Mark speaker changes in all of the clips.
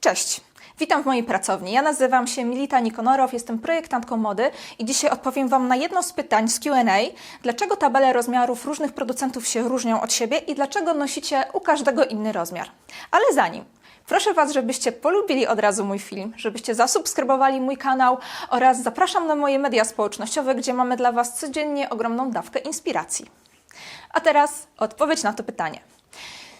Speaker 1: Cześć! Witam w mojej pracowni. Ja nazywam się Milita Nikonorow, jestem projektantką mody i dzisiaj odpowiem Wam na jedno z pytań z Q&A. Dlaczego tabele rozmiarów różnych producentów się różnią od siebie i dlaczego nosicie u każdego inny rozmiar? Ale zanim, proszę Was, żebyście polubili od razu mój film, żebyście zasubskrybowali mój kanał oraz zapraszam na moje media społecznościowe, gdzie mamy dla Was codziennie ogromną dawkę inspiracji. A teraz odpowiedź na to pytanie.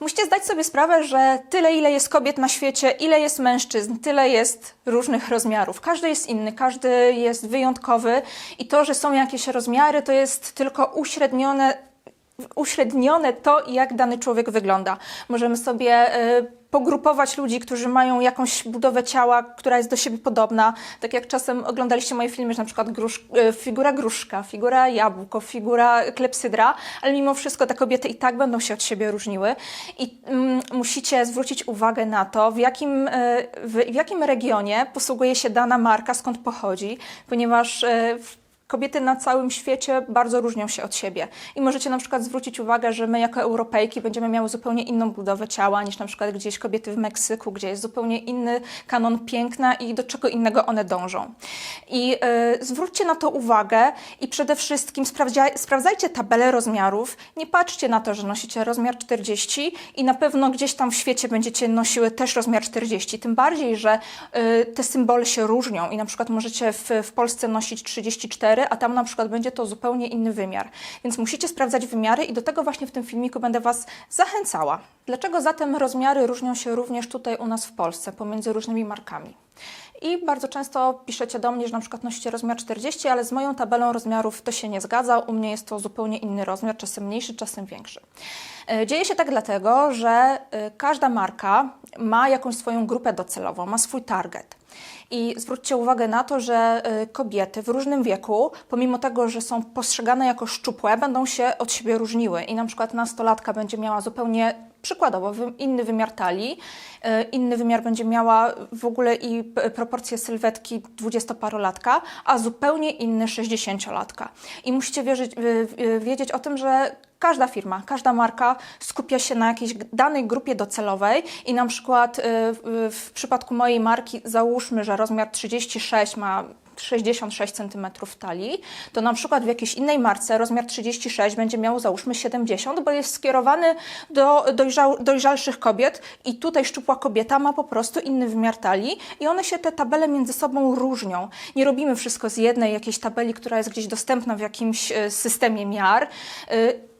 Speaker 1: Musicie zdać sobie sprawę, że tyle, ile jest kobiet na świecie, ile jest mężczyzn, tyle jest różnych rozmiarów. Każdy jest inny, każdy jest wyjątkowy i to, że są jakieś rozmiary, to jest tylko uśrednione, uśrednione to, jak dany człowiek wygląda. Możemy sobie y, pogrupować ludzi, którzy mają jakąś budowę ciała, która jest do siebie podobna. Tak jak czasem oglądaliście moje filmy, że na przykład grusz, y, figura gruszka, figura jabłko, figura klepsydra, ale mimo wszystko te kobiety i tak będą się od siebie różniły i mm, musicie zwrócić uwagę na to, w jakim, y, w, w jakim regionie posługuje się dana marka, skąd pochodzi, ponieważ y, w Kobiety na całym świecie bardzo różnią się od siebie. I możecie na przykład zwrócić uwagę, że my jako Europejki będziemy miały zupełnie inną budowę ciała niż na przykład gdzieś kobiety w Meksyku, gdzie jest zupełnie inny kanon piękna i do czego innego one dążą. I y, zwróćcie na to uwagę i przede wszystkim sprawdzajcie tabelę rozmiarów. Nie patrzcie na to, że nosicie rozmiar 40 i na pewno gdzieś tam w świecie będziecie nosiły też rozmiar 40. Tym bardziej, że y, te symbole się różnią i na przykład możecie w, w Polsce nosić 34, a tam na przykład będzie to zupełnie inny wymiar. Więc musicie sprawdzać wymiary i do tego właśnie w tym filmiku będę Was zachęcała. Dlaczego zatem rozmiary różnią się również tutaj u nas w Polsce pomiędzy różnymi markami? I bardzo często piszecie do mnie, że na przykład nosicie rozmiar 40, ale z moją tabelą rozmiarów to się nie zgadza. U mnie jest to zupełnie inny rozmiar, czasem mniejszy, czasem większy. E, Dzieje się tak dlatego, że e, każda marka ma jakąś swoją grupę docelową, ma swój target. I zwróćcie uwagę na to, że y, kobiety w różnym wieku, pomimo tego, że są postrzegane jako szczupłe, będą się od siebie różniły. I na przykład nastolatka będzie miała zupełnie przykładowo inny wymiar talii, y, inny wymiar będzie miała w ogóle i proporcje sylwetki dwudziestoparolatka, a zupełnie inny sześćdziesięciolatka. I musicie wierzyć, wiedzieć o tym, że każda firma, każda marka skupia się na jakiejś danej grupie docelowej i na przykład y, w przypadku mojej marki załóżmy, że rozmiar 36 ma 66 cm talii, to na przykład w jakiejś innej marce rozmiar 36 będzie miał załóżmy 70, bo jest skierowany do dojrzał, dojrzalszych kobiet i tutaj szczupła kobieta ma po prostu inny wymiar talii i one się te tabele między sobą różnią. Nie robimy wszystko z jednej jakiejś tabeli, która jest gdzieś dostępna w jakimś e, systemie miar.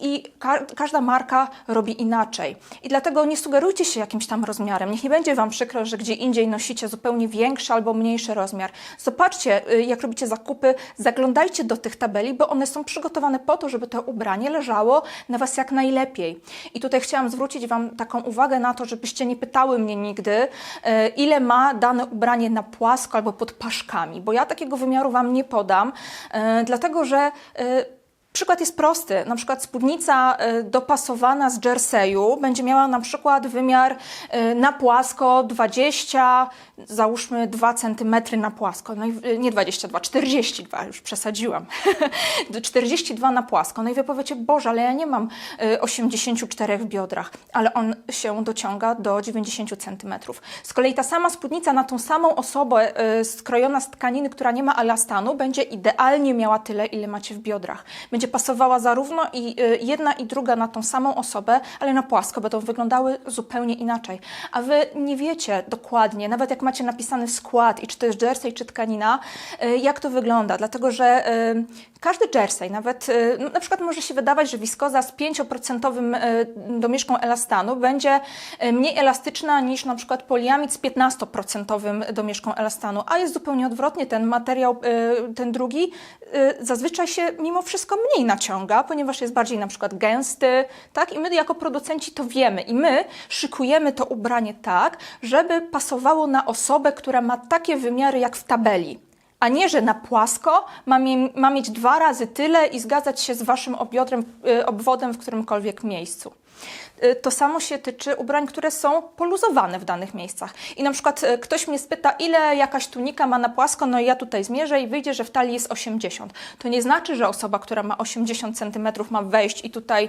Speaker 1: I ka każda marka robi inaczej. I dlatego nie sugerujcie się jakimś tam rozmiarem. Niech nie będzie Wam przykro, że gdzie indziej nosicie zupełnie większy albo mniejszy rozmiar. Zobaczcie, y, jak robicie zakupy, zaglądajcie do tych tabeli, bo one są przygotowane po to, żeby to ubranie leżało na Was jak najlepiej. I tutaj chciałam zwrócić Wam taką uwagę na to, żebyście nie pytały mnie nigdy, y, ile ma dane ubranie na płasko albo pod paszkami, bo ja takiego wymiaru Wam nie podam, y, dlatego że Przykład jest prosty. Na przykład spódnica y, dopasowana z jerseyu będzie miała na przykład wymiar y, na płasko 20, załóżmy 2 cm na płasko. No i, y, nie 22, 42, już przesadziłam. 42 na płasko. No i wy powiecie, Boże, ale ja nie mam y, 84 w biodrach, ale on się dociąga do 90 cm. Z kolei ta sama spódnica na tą samą osobę skrojona z tkaniny, która nie ma elastanu, będzie idealnie miała tyle, ile macie w biodrach. Będzie pasowała zarówno i y, jedna i druga na tą samą osobę, ale na płasko będą wyglądały zupełnie inaczej. A wy nie wiecie dokładnie, nawet jak macie napisany skład i czy to jest jersey, czy tkanina, y, jak to wygląda, dlatego że y, każdy jersey, nawet y, no, na przykład może się wydawać, że wiskoza z 5% y, domieszką elastanu będzie y, mniej elastyczna niż na przykład poliamid z 15% domieszką elastanu, a jest zupełnie odwrotnie. Ten materiał, ten drugi, zazwyczaj się mimo wszystko mniej naciąga, ponieważ jest bardziej na przykład gęsty, tak? I my jako producenci to wiemy i my szykujemy to ubranie tak, żeby pasowało na osobę, która ma takie wymiary jak w tabeli. A nie, że na płasko ma, mie- ma mieć dwa razy tyle i zgadzać się z waszym obiodrem, y, obwodem w którymkolwiek miejscu. Y, to samo się tyczy ubrań, które są poluzowane w danych miejscach. I na przykład y, ktoś mnie spyta, ile jakaś tunika ma na płasko, no i ja tutaj zmierzę i wyjdzie, że w talii jest 80. To nie znaczy, że osoba, która ma 80 cm ma wejść i tutaj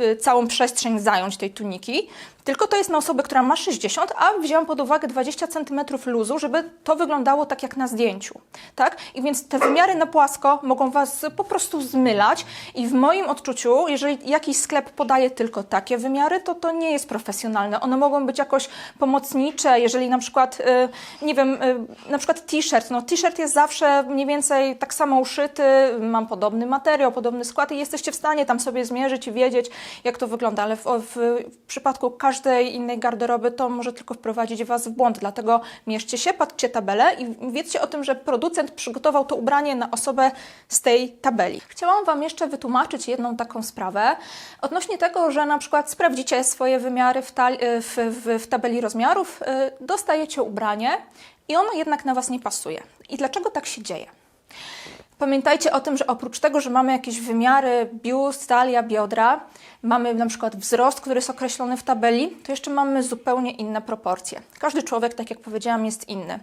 Speaker 1: y, całą przestrzeń zająć tej tuniki, tylko to jest na osobę, która ma 60, a wziąłem pod uwagę 20 cm luzu, żeby to wyglądało tak jak na zdjęciu. Tak? I więc te wymiary na płasko mogą Was po prostu zmylać i w moim odczuciu, jeżeli jakiś sklep podaje tylko takie wymiary, to to nie jest profesjonalne. One mogą być jakoś pomocnicze, jeżeli na przykład, y, nie wiem, y, na przykład t-shirt. No t-shirt jest zawsze mniej więcej tak samo uszyty, mam podobny materiał, podobny skład i jesteście w stanie tam sobie zmierzyć i wiedzieć, jak to wygląda, ale w, w, w przypadku każdej innej garderoby to może tylko wprowadzić Was w błąd, dlatego mierzcie się, patrzcie tabelę i wiedzcie o tym, że producent przygotował to ubranie na osobę z tej tabeli. Chciałam Wam jeszcze wytłumaczyć jedną taką sprawę odnośnie tego, że na przykład sprawdzicie swoje wymiary w, tal- w, w, w tabeli rozmiarów, y, dostajecie ubranie i ono jednak na Was nie pasuje. I dlaczego tak się dzieje? Pamiętajcie o tym, że oprócz tego, że mamy jakieś wymiary biust, talia, biodra, mamy na przykład wzrost, który jest określony w tabeli, to jeszcze mamy zupełnie inne proporcje. Każdy człowiek, tak jak powiedziałam, jest inny.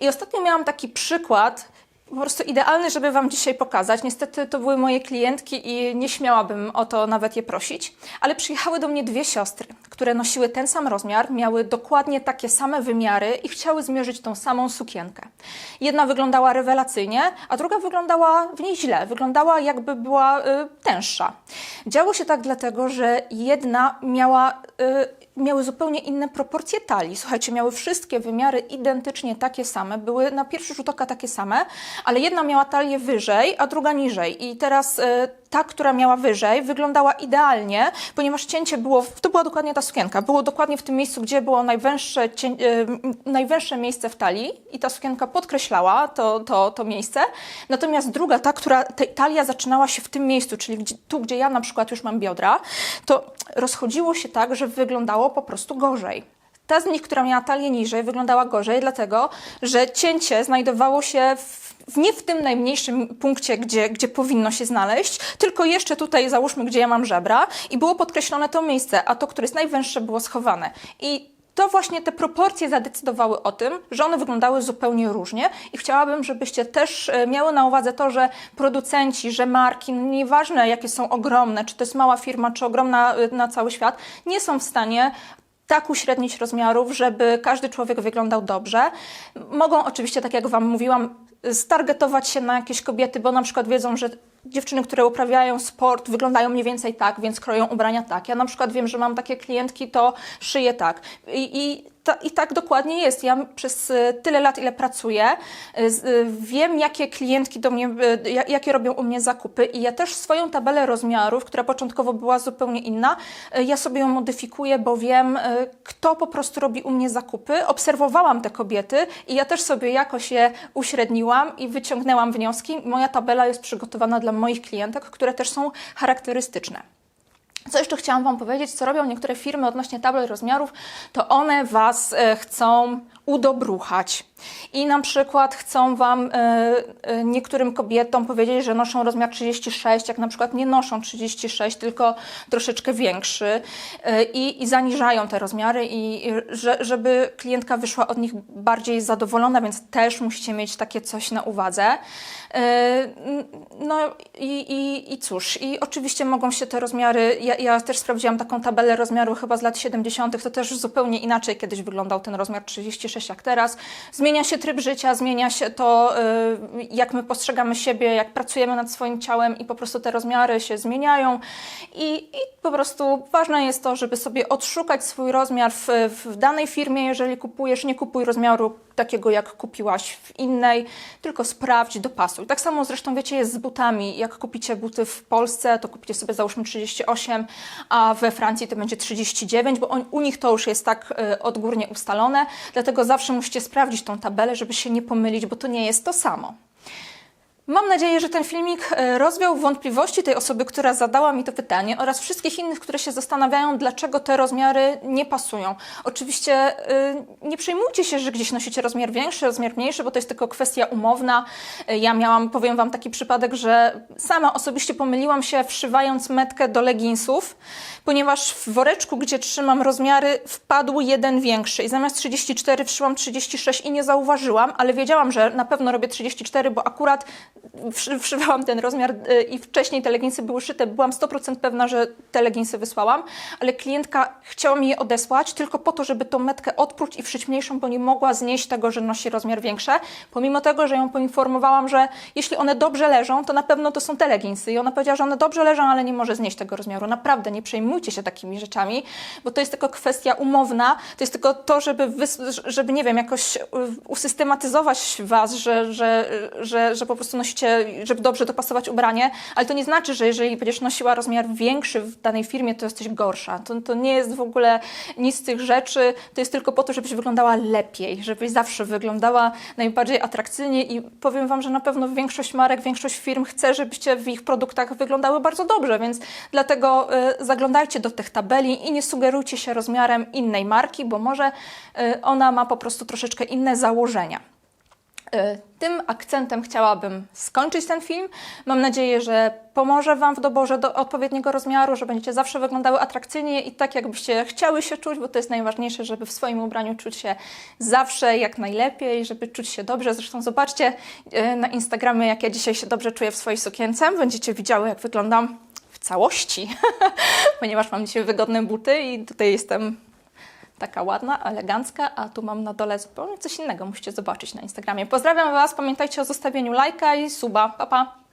Speaker 1: I ostatnio miałam taki przykład, po prostu idealny, żeby Wam dzisiaj pokazać. Niestety to były moje klientki i nie śmiałabym o to nawet je prosić, ale przyjechały do mnie dwie siostry, które nosiły ten sam rozmiar, miały dokładnie takie same wymiary i chciały zmierzyć tą samą sukienkę. Jedna wyglądała rewelacyjnie, a druga wyglądała w niej źle, wyglądała jakby była y, tęższa. Działo się tak dlatego, że jedna miała y, miały zupełnie inne proporcje talii. Słuchajcie, miały wszystkie wymiary identycznie takie same, były na pierwszy rzut oka takie same, ale jedna miała talię wyżej, a druga niżej. I teraz y, ta, która miała wyżej, wyglądała idealnie, ponieważ cięcie było, to była dokładnie ta sukienka, było dokładnie w tym miejscu, gdzie było najwęższe, cię, y, najwęższe miejsce w talii i ta sukienka podkreślała to, to, to miejsce. Natomiast druga, ta, która, ta talia zaczynała się w tym miejscu, czyli gdzie, tu, gdzie ja na przykład już mam biodra, to rozchodziło się tak, że wyglądało po prostu gorzej. Ta z nich, która miała talię niżej, wyglądała gorzej, dlatego że cięcie znajdowało się w nie w tym najmniejszym punkcie, gdzie, gdzie powinno się znaleźć, tylko jeszcze tutaj, załóżmy, gdzie ja mam żebra, i było podkreślone to miejsce, a to, które jest najwęższe, było schowane. I to właśnie te proporcje zadecydowały o tym, że one wyglądały zupełnie różnie i chciałabym, żebyście też e, miały na uwadze to, że producenci, że marki, no nieważne jakie są ogromne, czy to jest mała firma, czy ogromna e, na cały świat, nie są w stanie tak uśrednić rozmiarów, żeby każdy człowiek wyglądał dobrze. Mogą oczywiście, tak jak Wam mówiłam, stargetować się na jakieś kobiety, bo na przykład wiedzą, że dziewczyny, które uprawiają sport, wyglądają mniej więcej tak, więc kroją ubrania tak. Ja na przykład wiem, że mam takie klientki, to szyję tak. I, i ta, I tak dokładnie jest. Ja przez y, tyle lat, ile pracuję, y, y, wiem, jakie klientki do mnie, ja- jakie robią u mnie zakupy i ja też swoją tabelę rozmiarów, która początkowo była zupełnie inna, ja sobie ją modyfikuję, bo wiem, kto po prostu robi u mnie zakupy. Obserwowałam te kobiety i ja też sobie jakoś je uśredniłam i wyciągnęłam wnioski. Moja tabela jest przygotowana dla moich klientek, które też są charakterystyczne. Co jeszcze chciałam Wam powiedzieć, co robią niektóre firmy odnośnie tabel rozmiarów, to one Was e, chcą udobruchać. I na przykład chcą Wam, e, e, niektórym kobietom powiedzieć, że noszą rozmiar 36, jak na przykład nie noszą 36, tylko troszeczkę większy e, i, zaniżają te rozmiary i i że, żeby klientka wyszła od nich bardziej zadowolona, więc też musicie mieć takie coś na uwadze. E, No i, i, i cóż, i oczywiście mogą się te rozmiary, ja, ja też sprawdziłam taką tabelę rozmiaru chyba z lat 70., to też zupełnie inaczej kiedyś wyglądał ten rozmiar 36 jak teraz. Zmienia się tryb życia, zmienia się to, y, jak my postrzegamy siebie, jak pracujemy nad swoim ciałem i po prostu te rozmiary się zmieniają i, i po prostu ważne jest to, żeby sobie odszukać swój rozmiar w, w danej firmie, jeżeli kupujesz, nie kupuj rozmiaru takiego, jak kupiłaś w innej, tylko sprawdź, dopasuj. Tak samo zresztą wiecie jest z butami. Jak kupicie buty w Polsce, to kupicie sobie załóżmy 38, a we Francji to będzie 39, bo on, u nich to już jest tak y, odgórnie ustalone, dlatego zawsze musicie sprawdzić tą tabelę, żeby się nie pomylić, bo to nie jest to samo. Mam nadzieję, że ten filmik e, rozwiał wątpliwości tej osoby, która zadała mi to pytanie oraz wszystkich innych, które się zastanawiają, dlaczego te rozmiary nie pasują. Oczywiście e, nie przejmujcie się, że gdzieś nosicie rozmiar większy, rozmiar mniejszy, bo to jest tylko kwestia umowna. E, Ja miałam, powiem Wam, taki przypadek, że sama osobiście pomyliłam się wszywając metkę do leginsów, ponieważ w woreczku, gdzie trzymam rozmiary, wpadł jeden większy i zamiast 34 wszyłam 36 i nie zauważyłam, ale wiedziałam, że na pewno robię 34, bo akurat wszywałam ten rozmiar y, i wcześniej te leginsy były szyte. Byłam 100% pewna, że te leginsy wysłałam, ale klientka chciała mi je odesłać tylko po to, żeby tą metkę odpróć i wszyć mniejszą, bo nie mogła znieść tego, że nosi rozmiar większe. Pomimo tego, że ją poinformowałam, że jeśli one dobrze leżą, to na pewno to są te leginsy. I ona powiedziała, że one dobrze leżą, ale nie może znieść tego rozmiaru. Naprawdę nie przejmujcie się takimi rzeczami, bo to jest tylko kwestia umowna. To jest tylko to, żeby, żeby nie wiem, jakoś y, usystematyzować was, że, że, że, że po prostu nosicie, żeby dobrze dopasować ubranie, ale to nie znaczy, że jeżeli będziesz nosiła rozmiar większy w danej firmie, to jesteś gorsza. To, to nie jest w ogóle nic z tych rzeczy. To jest tylko po to, żebyś wyglądała lepiej, żebyś zawsze wyglądała najbardziej atrakcyjnie i powiem wam, że na pewno większość marek, większość firm chce, żebyście w ich produktach wyglądały bardzo dobrze, więc dlatego y, zaglądajcie do tych tabeli i nie sugerujcie się rozmiarem innej marki, bo może y, ona ma po prostu troszeczkę inne założenia. Y, Tym akcentem chciałabym skończyć ten film. Mam nadzieję, że pomoże Wam w doborze do odpowiedniego rozmiaru, że będziecie zawsze wyglądały atrakcyjnie i tak, jakbyście chciały się czuć, bo to jest najważniejsze, żeby w swoim ubraniu czuć się zawsze jak najlepiej, żeby czuć się dobrze. Zresztą zobaczcie y, na Instagramie, jak ja dzisiaj się dobrze czuję w swojej sukience. Będziecie widziały, jak wyglądam w całości, ponieważ mam dzisiaj wygodne buty i tutaj jestem taka ładna, elegancka, a tu mam na dole zupełnie coś innego. Musicie zobaczyć na Instagramie. Pozdrawiam Was, pamiętajcie o zostawieniu lajka i suba. Pa, pa!